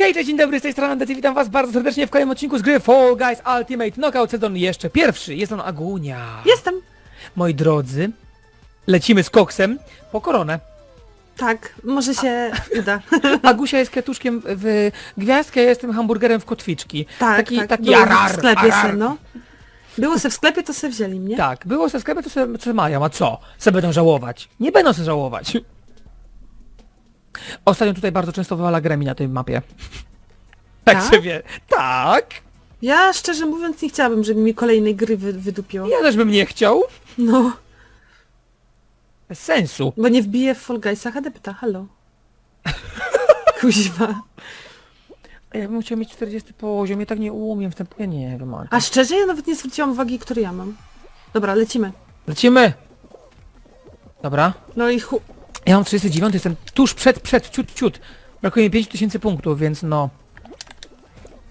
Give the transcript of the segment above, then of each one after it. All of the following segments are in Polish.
Hej, cześć, dzień dobry, z tej strony Andecy, witam was bardzo serdecznie w kolejnym odcinku z gry Fall Guys Ultimate Knockout sezon jeszcze pierwszy, jest on Agunia. Jestem. Moi drodzy, lecimy z koksem po koronę. Tak, może się uda. Agusia jest kwiatuszkiem w gwiazdkę, ja jestem hamburgerem w kotwiczki. Tak, taki, tak. taki Było arar, w sklepie arar. se, no. Było se w sklepie, to se wzięli mnie. Tak, było se w sklepie, to se, se mają, a co? Se będą żałować. Nie będą se żałować. Ostatnio tutaj bardzo często wywala gremi na tej mapie. Tak, Tak? się wie. Tak. Ja szczerze mówiąc nie chciałabym, żeby mi kolejnej gry wy, wydupiło. Ja też bym nie chciał. No, Bez sensu. bo nie wbiję w Fall Guysa. HD pyta, halo. Kuźwa. Ja bym chciał mieć 40 poziom, ja tak nie umiem w tym... Ja nie wiem, Anka. A szczerze, ja nawet nie zwróciłam uwagi, który ja mam. Dobra, lecimy. Lecimy! Dobra. No i chu... Ja mam 39, jestem tuż przed, przed, ciut, ciut. Brakuje mi 5000 punktów, więc no...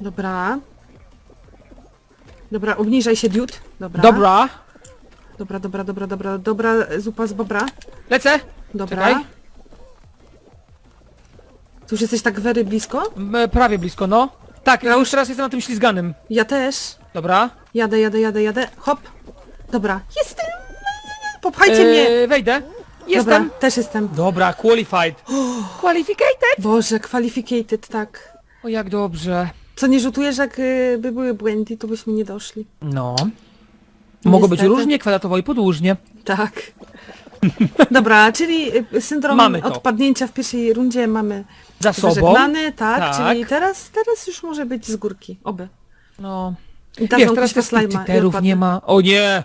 Dobra. Dobra, obniżaj się, dude. Dobra. Dobra. Dobra, dobra, dobra, dobra, dobra, zupa z bobra. Lecę. Dobra. Czekaj. Tu już jesteś tak very blisko? M, prawie blisko, no. Tak, ja już teraz jestem na tym ślizganym. Ja też. Dobra. Jadę, jadę, jadę, jadę. Hop. Dobra. Jestem! Popchajcie mnie! Eee, wejdę. Jestem. Dobra, też jestem. Dobra, qualified. Qualificated. Boże, qualificated, tak. O, jak dobrze. Co nie rzutujesz, jak y, by były błędy, to byśmy nie doszli. No. Mogło być Niestety. różnie, kwadratowo i podłużnie. Tak. Dobra, czyli y, syndrom Mamy to. odpadnięcia w pierwszej rundzie mamy Za sobą. zażegnany, tak, Tak. czyli teraz, teraz już może być z górki, oby. No. I Wiesz, teraz się tych slajma i tyterów odpadnę. nie ma. O nie!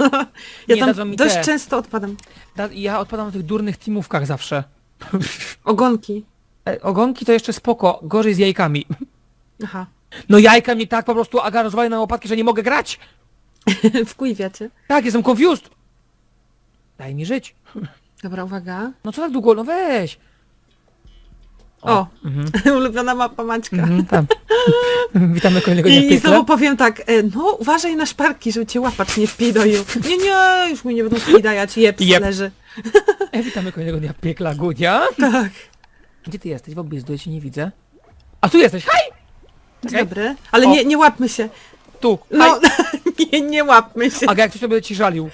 Ja nie dadzą tam mi dość te. często odpadam. Da, ja odpadam na tych durnych teamówkach zawsze. Ogonki. E, ogonki to jeszcze spoko, gorzej z jajkami. Aha. No jajka mnie tak po prostu aga rozwalają na łopatki, że nie mogę grać. Wkujwiacie. Tak, jestem confused. Daj mi żyć. Dobra, uwaga. No co tak długo? No weź. O, Mhm. ulubiona mapa Maćka. Mhm, tam. Witamy kolejnego dnia I piekle. znowu powiem tak, e, no uważaj na szparki, żeby cię łapacz nie wpidoił. Nie, nie, już mi nie będą wpidajać, jeb, Jeb. leży. E, witamy kolejnego dnia piekla, Gunia. Tak. Gdzie ty jesteś? W ja cię nie widzę. A tu jesteś! Dzień Czekaj. dobry. Ale O. nie, nie łapmy się. Tu, No, haj! nie, nie łapmy się. Aga, jak coś to będę ci żalił.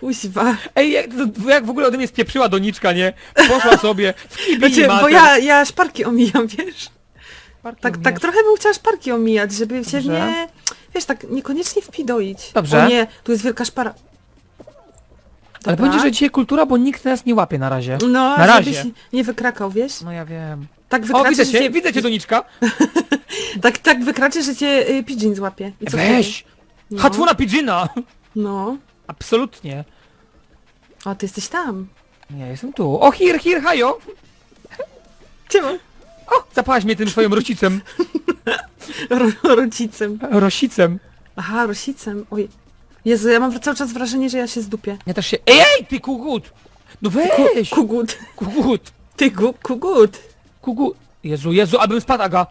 Kuźwa. Ej, jak, to- jak w ogóle ode mnie spieprzyła doniczka, nie? Poszła sobie w Znaczy, bo mater. ja, ja szparki omijam, wiesz? Parki Tak, tak trochę bym chciała szparki omijać, żeby się Dobrze. nie... Wiesz, tak niekoniecznie wpidoić. Dobrze. O nie, tu jest wielka szpara. Ale będzie, że dzisiaj kultura, bo nikt nas nie łapie na razie. No, Na razie. żebyś nie wykrakał, wiesz? No ja wiem. Tak O, wykraczy, widzę że cię, widzę cię, doniczka. Tak, tak wykraczy, że cię y, Pidgin złapie. I co Weź! Hatfuna Pidgina! No. Absolutnie. O, ty jesteś tam. Ja jestem tu. O, here, here, hajo! Czemu? O, zapałaś mnie tym swoim rosicem. Ro rodzicem. Rosicem. Aha, rosicem. Oj. Jezu, ja mam cały czas wrażenie, że ja się zdupię. Ja też się... Ej, ej, ty kugut! No weź! Kugut. Kugut! Ty gu, kugut. Kugut! Jezu, Jezu, abym spadł, Aga!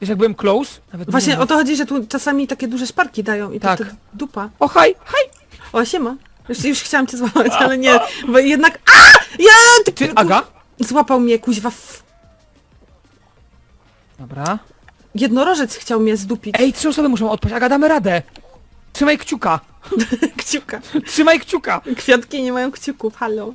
Wiesz, jak byłem close? Nawet Właśnie nie o to chodzi, że tu czasami takie duże szparki dają i Tak. wtedy dupa. O, haj, haj! O, siema. Już, już chciałam cię złapać, ale nie. Bo jednak... A! Ja! Ty, Ty, Aga? Złapał mnie, kuźwa. f- Dobra. Jednorożec chciał mnie zdupić. Ej, trzy osoby muszą odpaść. Aga, damy radę. Trzymaj kciuka. Kciuka. Trzymaj kciuka. Kwiatki nie mają kciuków, halo.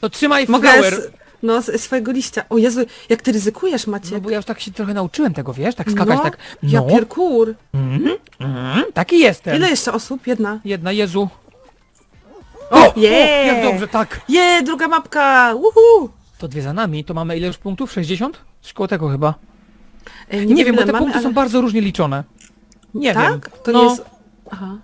To trzymaj Mogę flower. No, z swojego liścia. O Jezu, jak ty ryzykujesz, Maciek. No bo ja już tak się trochę nauczyłem tego, wiesz? Tak skakać, no, tak. Ja No, pierkur. mhm, mhm, taki jestem. Ile jeszcze osób? Jedna. Jedna, Jezu. O, je! jak dobrze, tak. Je, druga mapka! Uhu! To dwie za nami, to mamy ile już punktów? 60? Coś koło tego chyba. E, Nie, wiem, bo ile te punkty są ale- bardzo różnie liczone. Nie tak? wiem. To no, nie jest... Aha.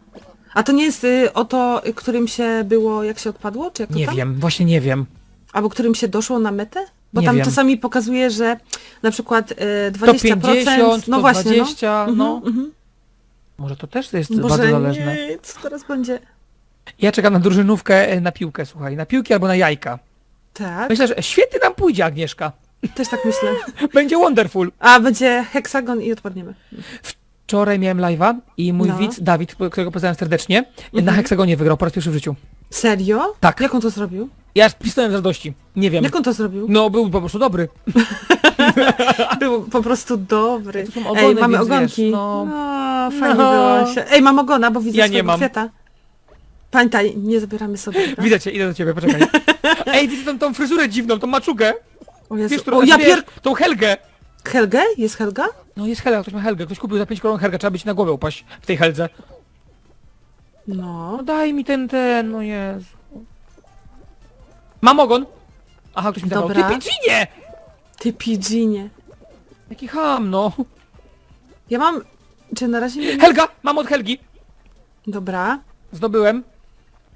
A to nie jest y, o to, y, którym się było, jak się odpadło? Czy jak to nie tam? wiem, właśnie nie wiem. Albo którym się doszło na metę? Bo Nie tam wiem. czasami pokazuje, że na przykład y, To 20%... 50, no właśnie, 20, no. no. Mhm, mhm. Może to też jest Boże, bardzo zależne. nie, co teraz będzie? Ja czekam na drużynówkę e, na piłkę, słuchaj. Na piłki albo na jajka. Tak, Myślę, że świetnie nam pójdzie, Agnieszka. też tak myślę. Będzie wonderful. A, będzie heksagon i odpadniemy. Wczoraj miałem live'a i mój No. widz, Dawid, którego pozdrawiam serdecznie, na Mhm. heksagonie wygrał po raz pierwszy w życiu. Serio? Tak. Jak on to zrobił? Ja pisnąłem z radości. Nie wiem. Jak on to zrobił? No, był po prostu dobry. Był po prostu dobry. To są ogony, Ej, mamy więc ogonki. wiesz, no, no. fajnie No. było się. Ej, mam ogona, bo widzę Ja nie swojego mam. kwiata. Pamiętaj, nie zabieramy sobie. dobra? Widzę cię, idę do ciebie, poczekaj. Ej, widzę tą, tą fryzurę dziwną, tą maczugę. O, Jezu. Wiesz, którą, o ja wiesz, pier... Tą Helgę. Helgę? Jest Helga? No jest Helga, ktoś ma Helgę. Ktoś kupił za 5 koron Helgę, trzeba by ci na głowę upaść w tej Heldze. No. No daj mi ten, ten, no Jezu. Mam ogon. Aha, ktoś mi. Ty Dobra. Piginie! Ty Piginie. Jaki ham, no. Ja mam... Czy na razie nie... Helga! Mam od Helgi. Dobra. Zdobyłem.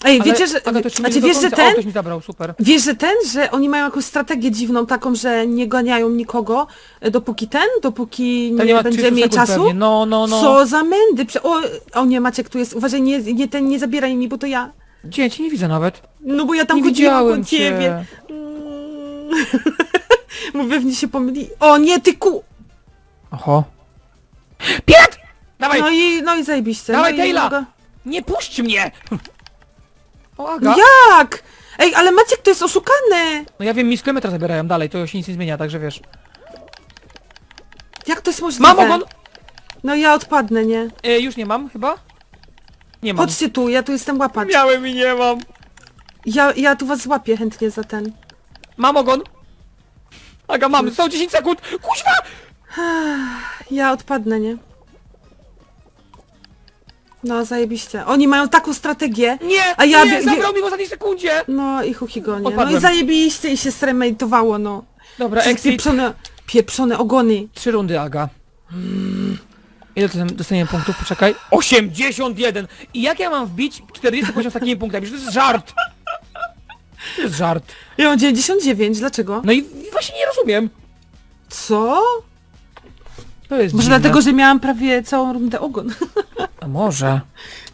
Ej, Ale, wiecie, że... Aga, to jeszcze Znaczy, nie wiesz, że O, ten... ktoś mi zabrał, super. Wiesz, że ten, że oni mają jakąś strategię dziwną, taką, że nie ganiają nikogo, e, dopóki ten, dopóki nie, nie ma będzie 30 mieć sekund czasu. pewnie. No, no, no. Co za mędy! Prze- o, o nie, Maciek tu jest. Uważaj, nie, nie, ten, nie zabieraj mi, bo to ja. Gdzie? Cię nie widzę nawet. No bo ja tam nie chodziłam widziałem po ciebie. cię. Mm. Bo pewnie się pomyli. O nie, ty ku... Oho. Pirat! Dawaj! No i, no i zajebiście. Dawaj, no i mogę- Nie puść mnie! O, Aga. Jak? Ej, ale Maciek to jest oszukane! No ja wiem, mi z kilometra zabierają dalej, to się nic nie zmienia, także wiesz. Jak to jest możliwe? Mam ogon! No ja odpadnę, nie? E, już nie mam, chyba? Nie mam. Chodźcie tu, ja tu jestem łapacz. Miałem i nie mam. Ja, ja tu was złapię chętnie za ten. Mam ogon. Aga, mam, zostało 10 sekund. Kuźwa! Ja odpadnę, nie? No, zajebiście. Oni mają taką strategię. Nie, A ja nie, wie- zabrał mi w ostatniej sekundzie. No i chuchigonie. No i Odpadłem. zajebiście i się sremejtowało, no. Dobra, Przez exit. pieprzone, pieprzone ogony. Trzy rundy, Aga. Ile to dostaniemy punktów? Poczekaj. 81! I jak ja mam wbić 40 poziom z takimi punktami? To jest żart! To jest żart. Ja mam 99, dlaczego? No i i właśnie nie rozumiem. Co? To jest Może dziwne. dlatego, że miałam prawie całą rundę ogon. A może.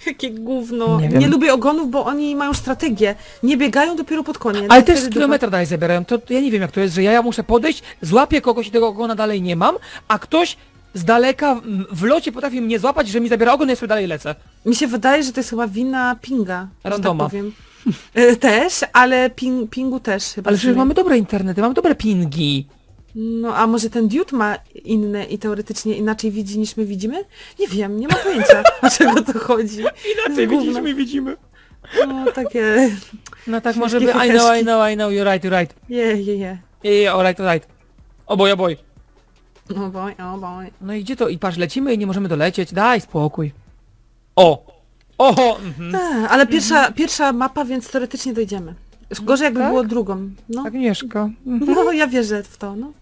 Jakie gówno. Nie Nie, wiem. lubię ogonów, bo oni mają strategię. Nie biegają dopiero pod koniec. Ale też z wtedy kilometra dalej zabierają. To, to ja nie wiem jak to jest, że ja, ja muszę podejść, złapię kogoś i tego ogona dalej nie mam, a ktoś z daleka w locie potrafi mnie złapać, że mi zabiera ogon i ja sobie dalej lecę. Mi się wydaje, że to jest chyba wina pinga. że Randoma. Tak powiem. E, też, ale ping, pingu też chyba. Ale przecież mamy dobre internety, mamy dobre pingi. No a może ten dude ma inne i teoretycznie inaczej widzi niż my widzimy? Nie wiem, nie mam pojęcia o czego to chodzi. Inaczej Gówno. widzisz, my widzimy. No takie... No tak może by, I know. I know, I know, you're right, you're right. Je, je, je. Yeah, yeah, alright, alright. O boj, o boj. O boj, o boj. No i gdzie to? I patrz, lecimy i nie możemy dolecieć. Daj spokój. O! Oho! Mhm. A, ale pierwsza, pierwsza mapa, więc teoretycznie dojdziemy. Gorzej jakby Tak? było drugą. No. Agnieszka. Mhm. no, ja wierzę w to, no.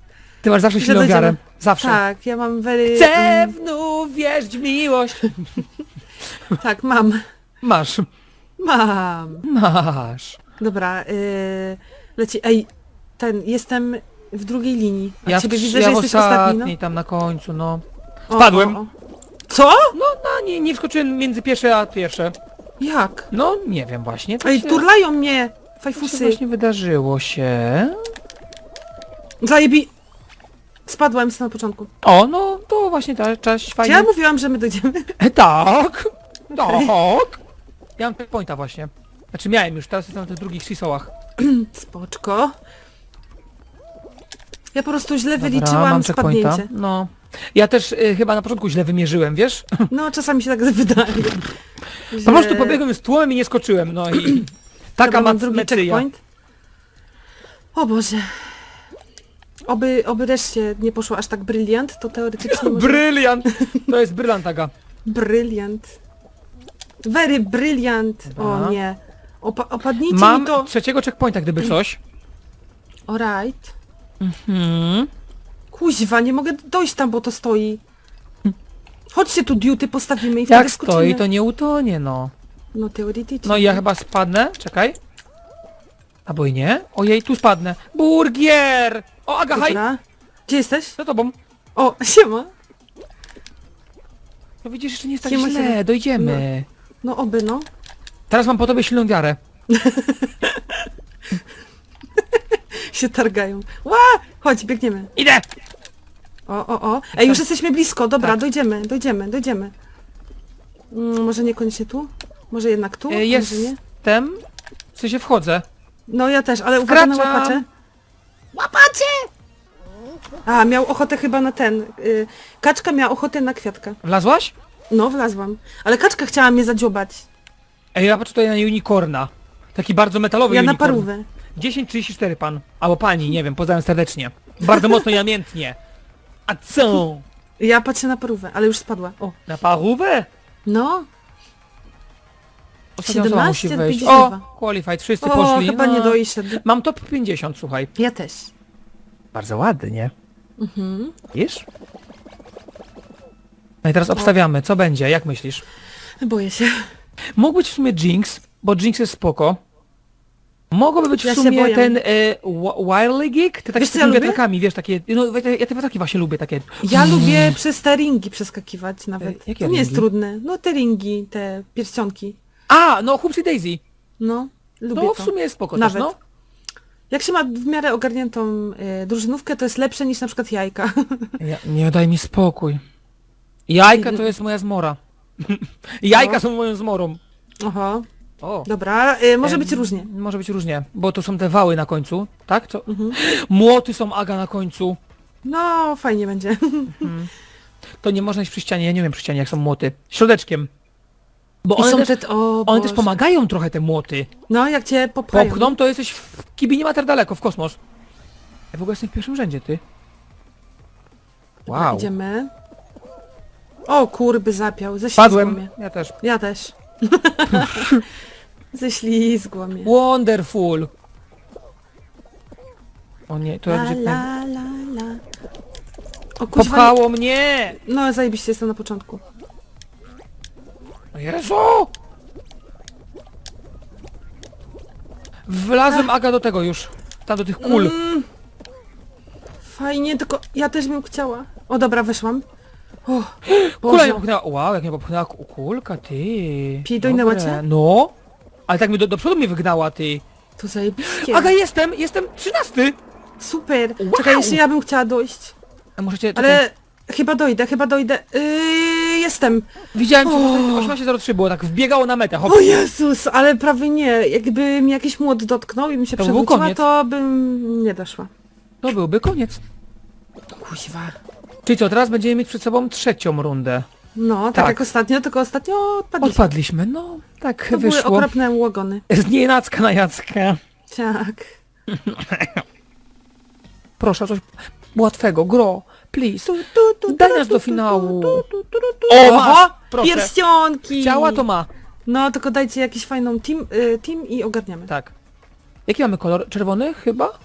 Ty masz zawsze silną wiarę. Zawsze. Tak, ja mam very... Chcę znów wierzyć w miłość. tak, mam. Masz. Mam. Masz. Dobra, yy, leci. Ej, ten, jestem w drugiej linii. A Ja, ciebie w, widzę, ja że w jesteś ostatni, no. tam na końcu, no. O, Spadłem. o, o. Co? No, no nie, nie wskoczyłem między pierwsze a pierwsze. Jak? No, nie wiem właśnie. To Ej, się, turlają mnie! to się Fajfusy. właśnie wydarzyło się. Zajebi... Spadłem z na początku. O, no to właśnie ta cześć, Czy fajnie. ja mówiłam, że my dojdziemy? E, Tak, tak. Ja mam checkpointa właśnie. Znaczy miałem już, teraz jestem na tych drugich shisołach. Spoczko. Ja po prostu źle wyliczyłam spadnięcie. No. Ja też y, chyba na początku źle wymierzyłem, wiesz? No, czasami się tak wydaje. Po prostu pobiegłem z tłumem i nie skoczyłem, no i... Taka ma drugi mecyja. checkpoint. O Boże. Oby, oby reszcie nie poszło aż tak bryliant, to teoretycznie może... Bryliant! To jest brylant, Aga. Bryliant. Very. Dobra. O nie. Opa opadnijcie Mam mi to. trzeciego checkpointa, gdyby coś. Alright. Hmm. Kuźwa, nie mogę dojść tam, bo to stoi. Chodźcie tu duty postawimy i wtedy Jak skoczymy. stoi, to nie utonie, no. No teoretycznie. No i ja chyba spadnę, czekaj. Albo i nie. Ojej, tu spadnę. Burgier! O, Aga, haj! Dobra. Gdzie jesteś? Za tobą. O, siema. No widzisz, jeszcze nie jest tak Siema, źle, siema. dojdziemy. No oby, no. Teraz mam po tobie silną wiarę. Się targają. Ła! Chodź, biegniemy. Idę! O, o, o. Ej, już jesteśmy blisko. Dobra, Tak. dojdziemy, dojdziemy, dojdziemy. Mm, może niekoniecznie tu? Może jednak tu? E, Może nie? Jestem. W sensie wchodzę. No ja też, ale uwaga na Wkraczam. łapacze. Łapacie! A, miał ochotę chyba na ten. Y, kaczka miała ochotę na kwiatka. Wlazłaś? No, wlazłam. Ale kaczka chciała mnie zadziobać. Ej, ja patrzę tutaj na unicorna. Taki bardzo metalowy Ja na unicorn. parówę. 10.34 pan. Albo pani, nie wiem, pozdrawiam serdecznie. Bardzo mocno i namiętnie. A co? Ja patrzę na parówę, ale już spadła. O. Na parówę? No. Ostatnia osoba musi 17, wejść. 52. O, qualified, wszyscy O, poszli. chyba no. nie doszedł. Mam top 50, słuchaj. Ja też. Bardzo ładnie. Mhm. Wiesz? No i teraz obstawiamy, co będzie, jak myślisz? Boję się. Mógł być w sumie Jinx, bo Jinx jest spoko. Mogłoby być Ja w się sumie boję. ten e, Wi- Wily Geek, ty tak Wiesz, z co takimi ja lubię? wiatrakami, wiesz, takie, no ja te wiatraki właśnie lubię, takie. Ja lubię przez te ringi przeskakiwać nawet. jakie to nie jest ringi? trudne. No te ringi, te pierścionki. A, no Hupsy Daisy. No, lubię To to. w sumie jest spoko Nawet. też, no. Jak się ma w miarę ogarniętą e, drużynówkę, to jest lepsze niż na przykład jajka. Ja, nie daj mi spokój. Jajka to jest moja zmora. Jajka No. są moją zmorą. Oho, O. dobra, e, może Em, być różnie. Może być różnie, bo to są te wały na końcu, tak? Co? Mhm. Młoty są aga na końcu. No, fajnie będzie. To nie można iść przy ścianie, ja nie wiem przy ścianie jak są młoty. Środeczkiem. Bo I one, są też, te... O, one też Boże. pomagają trochę te młoty. No, jak cię popchają. Popchną to jesteś w kibinie daleko, w kosmos. Ja w ogóle jestem w pierwszym rzędzie, ty. Dobra, Wow. Idziemy. O, kurby zapiał, ześlizgło mnie. Padłem. Ja też. Ja też. ześlizgło mnie. Wonderful. O nie, to La, jak będzie... la, la, la. O, kuźwa, Popchało mnie! No, zajebiście jestem na początku. Jezu! Wlazłem Aga do tego już. Tam do tych kul. Mm. Fajnie, tylko ja też bym chciała. O, dobra, weszłam. O, Kula Boże. mnie popchnęła. Wow, jak mnie popchnęła ku- kulka, ty. Pij, dojnęła Dobre. cię? No. Ale tak mi do, do przodu mnie wygnała, ty. To zajebiście. Aga, jestem, jestem trzynasty. Super. Wow. Czekaj, jeszcze ja bym chciała dojść. A możecie... Ale chyba dojdę, chyba dojdę. Yy, jestem. Widziałem O. 18.03 było, tak wbiegało na metę, hop. O Jezus, ale prawie nie. Jakby mi jakiś młot dotknął i mi się To był przewróciła, koniec. to bym nie doszła. To byłby koniec. Kuźwa. Czyli co, teraz będziemy mieć przed sobą trzecią rundę. No, tak, Tak. jak ostatnio, tylko ostatnio odpadliśmy. Odpadliśmy, no. Tak To były wyszło. okropne łogony. Z nienacka na Jacka. Tak. Proszę, coś łatwego, gro, please. Daj nas do finału. O, masz, proszę. pierścionki! Chciała, to ma. No, tylko dajcie jakiś fajną team, y, team i ogarniamy. Tak. Jaki mamy kolor? Czerwony chyba?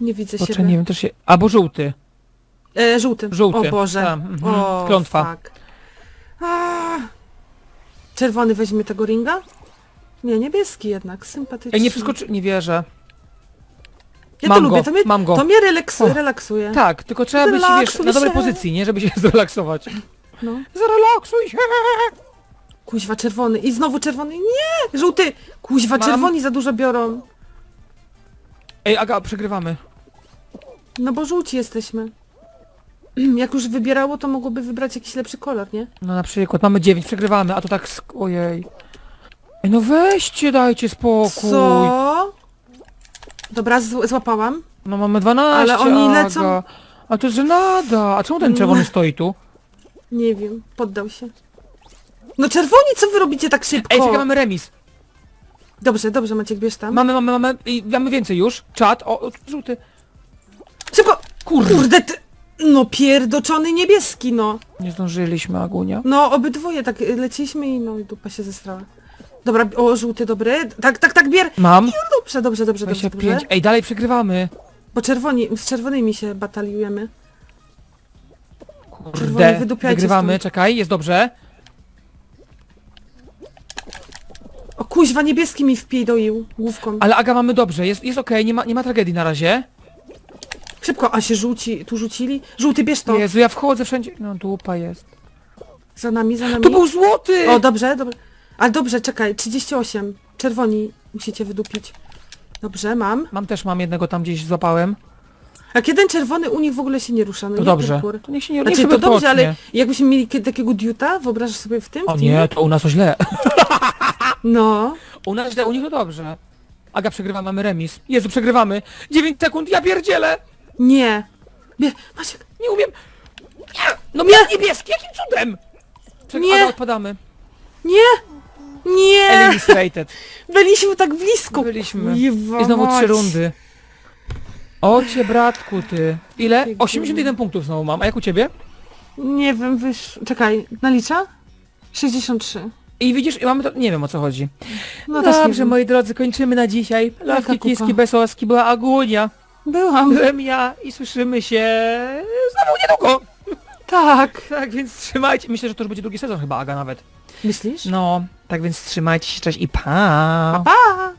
Nie widzę Bo, siebie. nie wiem, też się... Albo żółty. E, żółty. Żółty. O Boże. Tam, mhm. O, Klątwa. Fuck. A. Czerwony weźmie tego ringa? Nie, niebieski jednak, sympatyczny. Ej, nie przeskoczy... Nie wierzę. Ja mam to lubię, go, to mnie, mam go. to mnie relaks, O. relaksuje. Tak, tylko trzeba być, wiesz, Zrelaksuj na dobrej się. pozycji, nie? Żeby się zrelaksować. No. Zrelaksuj się! Kuźwa, czerwony. I znowu czerwony. Nie! Żółty! Kuźwa, Mam. czerwoni za dużo biorą. Ej, Aga, przegrywamy. No bo żółci jesteśmy. Jak już wybierało, to mogłoby wybrać jakiś lepszy kolor, nie? No na przykład, mamy 9, przegrywamy, a to tak... sk- Ojej. Ej, no weźcie, dajcie spokój. Co? Dobra, z- złapałam. No mamy 12, Ale oni Aga. lecą- A to żenada. A czemu ten czerwony stoi tu? Nie wiem, poddał się. No czerwoni, co wy robicie tak szybko? Ej, czekaj, mamy remis. Dobrze, dobrze, Maciek, bierz tam. Mamy, mamy, mamy, i mamy więcej już. Czat, o, o żółty. Szybko! Kurde. Kurde, ty... No pierdoczony niebieski, no. Nie zdążyliśmy, Agunia. No, obydwoje tak y, leciliśmy i no i dupa się zestrała. Dobra, o, żółty, dobry. Tak, tak, tak, bier. Mam. Dobrze, dobrze, dobrze, dobrze, 25. dobrze. Ej, dalej przegrywamy. Bo czerwoni, z czerwonymi się bataliujemy. Czerwony, Kurde, wydupiajcie wygrywamy, stąd. czekaj, jest dobrze. O kuźwa, niebieski mi wpidoił główką. Ale Aga mamy dobrze, jest, jest okej, nie, ma, nie ma tragedii na razie. Szybko, a się rzuci, tu rzucili. Żółty, bierz to. Jezu, ja wchodzę wszędzie. No dupa jest. Za nami, za nami. To był złoty! O, dobrze, dobrze. Ale dobrze, czekaj, 38. Czerwoni musicie wydupić. Dobrze, mam. Mam też, mam jednego tam gdzieś złapałem. Jak jeden czerwony u nich w ogóle się nie rusza, no To nie dobrze. To niech się nie niech Znaczy sobie to dobrze, ale jakbyśmy mieli kie- takiego diuta, wyobrażasz sobie w tym? O nie, to u nas o źle. No. U nas źle, u nich to dobrze. Aga przegrywa, mamy remis. Jezu, przegrywamy. 9 sekund, ja pierdzielę! Nie. Bie... Maciek, Nie umiem. Nie! No miał niebieski, jakim cudem? Nie. Aga, odpadamy. nie! Nie! Eliminated. Byliśmy tak blisko. Byliśmy. Kuźwa I znowu mać. trzy rundy. O cię bratku ty. Ile? Pięknie. 81 punktów znowu mam, a jak u ciebie? Nie wiem, wysz... Czekaj, nalicza? 63. I widzisz, i mamy to... Nie wiem o co chodzi. No też nie Dobrze, wiem. moi drodzy, kończymy na dzisiaj. Lawki, kupa. kiski, besołaski, była Agunia. Byłam. Byłem ja i słyszymy się znowu niedługo. Tak. Tak więc trzymajcie. Myślę, że to już będzie drugi sezon chyba, Aga nawet. Myślisz? No, tak więc trzymajcie się, cześć i pa! Pa!